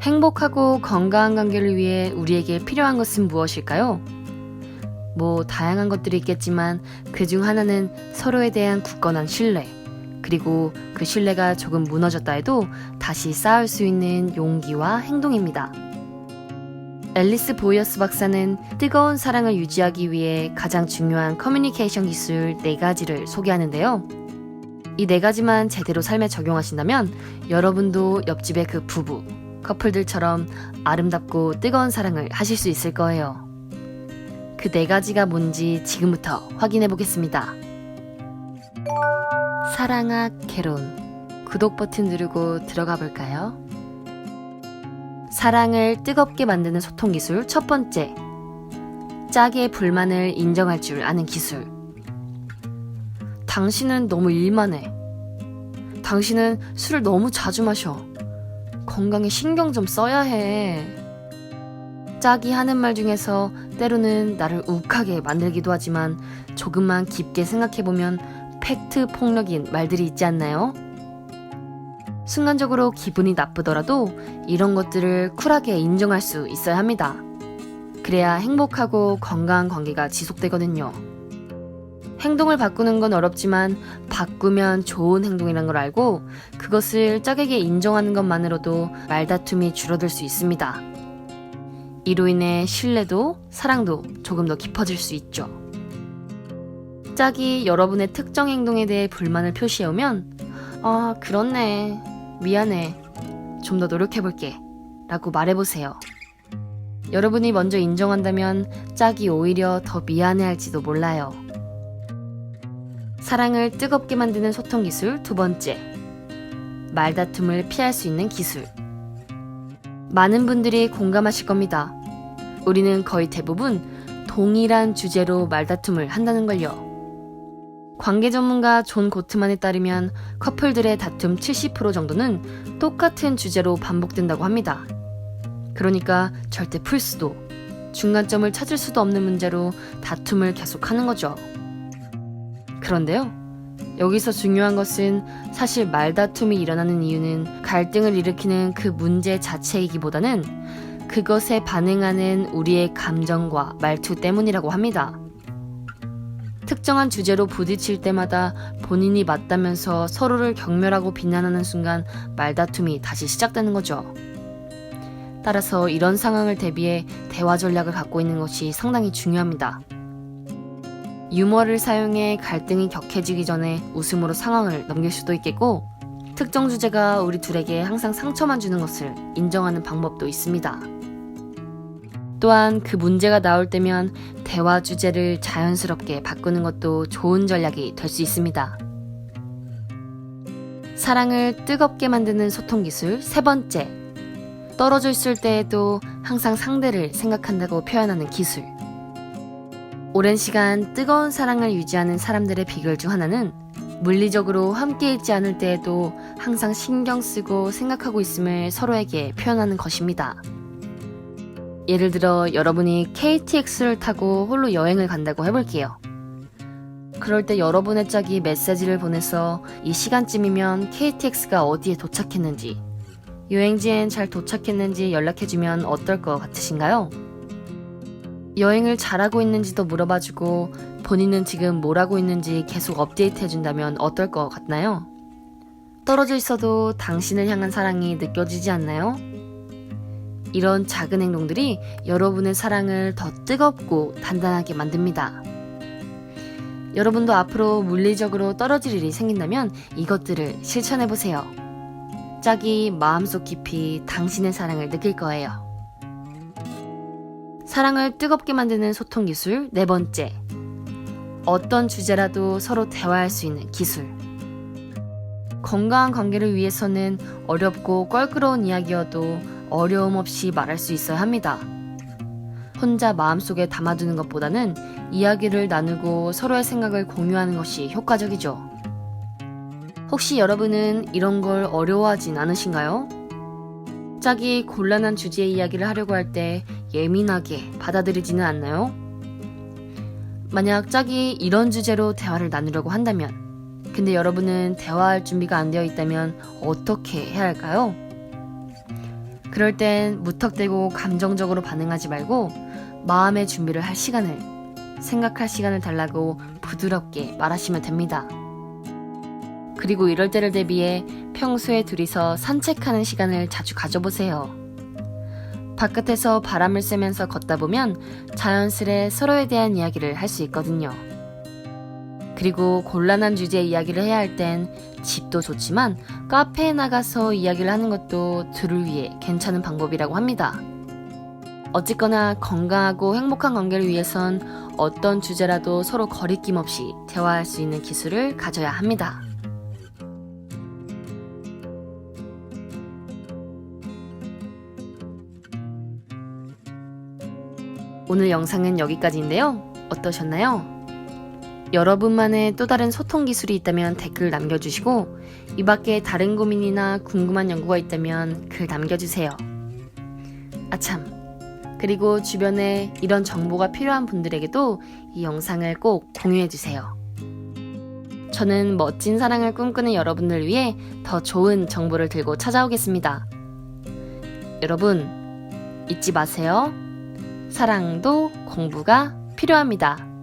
행복하고 건강한 관계를 위해 우리에게 필요한 것은 무엇일까요? 뭐, 다양한 것들이 있겠지만 그 중 하나는 서로에 대한 굳건한 신뢰, 그리고 그 신뢰가 조금 무너졌다 해도 다시 쌓을 수 있는 용기와 행동입니다. 앨리스 보이어스 박사는 뜨거운 사랑을 유지하기 위해 가장 중요한 커뮤니케이션 기술 4가지를 소개하는데요. 이 4가지만 제대로 삶에 적용하신다면 여러분도 옆집의 그 부부, 커플들처럼 아름답고 뜨거운 사랑을 하실 수 있을 거예요. 그 4가지가 뭔지 지금부터 확인해 보겠습니다. 사랑학 개론 구독 버튼 누르고 들어가 볼까요? 사랑을 뜨겁게 만드는 소통 기술 첫 번째. 짝의 불만을 인정할 줄 아는 기술. 당신은 너무 일만 해. 당신은 술을 너무 자주 마셔. 건강에 신경 좀 써야 해. 짝이 하는 말 중에서 때로는 나를 욱하게 만들기도 하지만 조금만 깊게 생각해보면 팩트 폭력인 말들이 있지 않나요? 순간적으로 기분이 나쁘더라도 이런 것들을 쿨하게 인정할 수 있어야 합니다. 그래야 행복하고 건강한 관계가 지속되거든요. 행동을 바꾸는 건 어렵지만 바꾸면 좋은 행동이란 걸 알고 그것을 짝에게 인정하는 것만으로도 말다툼이 줄어들 수 있습니다. 이로 인해 신뢰도 사랑도 조금 더 깊어질 수 있죠. 짝이 여러분의 특정 행동에 대해 불만을 표시해오면 아 그렇네 미안해 좀 더 노력해볼게 라고 말해보세요. 여러분이 먼저 인정한다면 짝이 오히려 더 미안해할지도 몰라요. 사랑을 뜨겁게 만드는 소통 기술 두 번째. 말다툼을 피할 수 있는 기술. 많은 분들이 공감하실 겁니다. 우리는 거의 대부분 동일한 주제로 말다툼을 한다는 걸요. 관계 전문가 존 고트만에 따르면 커플들의 다툼 70% 정도는 똑같은 주제로 반복된다고 합니다. 그러니까 절대 풀 수도, 중간점을 찾을 수도 없는 문제로 다툼을 계속하는 거죠. 그런데요. 여기서 중요한 것은 사실 말다툼이 일어나는 이유는 갈등을 일으키는 그 문제 자체이기보다는 그것에 반응하는 우리의 감정과 말투 때문이라고 합니다. 특정한 주제로 부딪힐 때마다 본인이 맞다면서 서로를 경멸하고 비난하는 순간 말다툼이 다시 시작되는 거죠. 따라서 이런 상황을 대비해 대화 전략을 갖고 있는 것이 상당히 중요합니다. 유머를 사용해 갈등이 격해지기 전에 웃음으로 상황을 넘길 수도 있겠고, 특정 주제가 우리 둘에게 항상 상처만 주는 것을 인정하는 방법도 있습니다. 또한 그 문제가 나올 때면 대화 주제를 자연스럽게 바꾸는 것도 좋은 전략이 될 수 있습니다. 사랑을 뜨겁게 만드는 소통 기술 세 번째. 떨어져 있을 때에도 항상 상대를 생각한다고 표현하는 기술. 오랜 시간 뜨거운 사랑을 유지하는 사람들의 비결 중 하나는 물리적으로 함께 있지 않을 때에도 항상 신경 쓰고 생각하고 있음을 서로에게 표현하는 것입니다. 예를 들어 여러분이 KTX를 타고 홀로 여행을 간다고 해볼게요. 그럴 때 여러분의 짝이 메시지를 보내서 이 시간쯤이면 KTX가 어디에 도착했는지, 여행지엔 잘 도착했는지 연락해주면 어떨 것 같으신가요? 여행을 잘하고 있는지도 물어봐주고 본인은 지금 뭘 하고 있는지 계속 업데이트 해준다면 어떨 것 같나요? 떨어져 있어도 당신을 향한 사랑이 느껴지지 않나요? 이런 작은 행동들이 여러분의 사랑을 더 뜨겁고 단단하게 만듭니다. 여러분도 앞으로 물리적으로 떨어질 일이 생긴다면 이것들을 실천해 보세요. 짝이 마음속 깊이 당신의 사랑을 느낄 거예요. 사랑을 뜨겁게 만드는 소통 기술 네 번째. 어떤 주제라도 서로 대화할 수 있는 기술. 건강한 관계를 위해서는 어렵고 껄끄러운 이야기여도 어려움 없이 말할 수 있어야 합니다. 혼자 마음속에 담아두는 것보다는 이야기를 나누고 서로의 생각을 공유하는 것이 효과적이죠. 혹시 여러분은 이런 걸 어려워하진 않으신가요? 짝이 곤란한 주제의 이야기를 하려고 할 때 예민하게 받아들이지는 않나요? 만약 짝이 이런 주제로 대화를 나누려고 한다면, 근데 여러분은 대화할 준비가 안 되어 있다면 어떻게 해야 할까요? 그럴 땐 무턱대고 감정적으로 반응하지 말고 마음의 준비를 할 시간을, 생각할 시간을 달라고 부드럽게 말하시면 됩니다. 그리고 이럴 때를 대비해 평소에 둘이서 산책하는 시간을 자주 가져보세요. 바깥에서 바람을 쐬면서 걷다 보면 자연스레 서로에 대한 이야기를 할 수 있거든요. 그리고 곤란한 주제 이야기를 해야 할 땐 집도 좋지만 카페에 나가서 이야기를 하는 것도 둘을 위해 괜찮은 방법이라고 합니다. 어쨌거나 건강하고 행복한 관계를 위해선 어떤 주제라도 서로 거리낌 없이 대화할 수 있는 기술을 가져야 합니다. 오늘 영상은 여기까지인데요. 어떠셨나요? 여러분만의 또 다른 소통 기술이 있다면 댓글 남겨주시고 이 밖에 다른 고민이나 궁금한 연구가 있다면 글 남겨주세요. 아참. 그리고 주변에 이런 정보가 필요한 분들에게도 이 영상을 꼭 공유해주세요. 저는 멋진 사랑을 꿈꾸는 여러분을 위해 더 좋은 정보를 들고 찾아오겠습니다. 여러분, 잊지 마세요. 사랑도 공부가 필요합니다.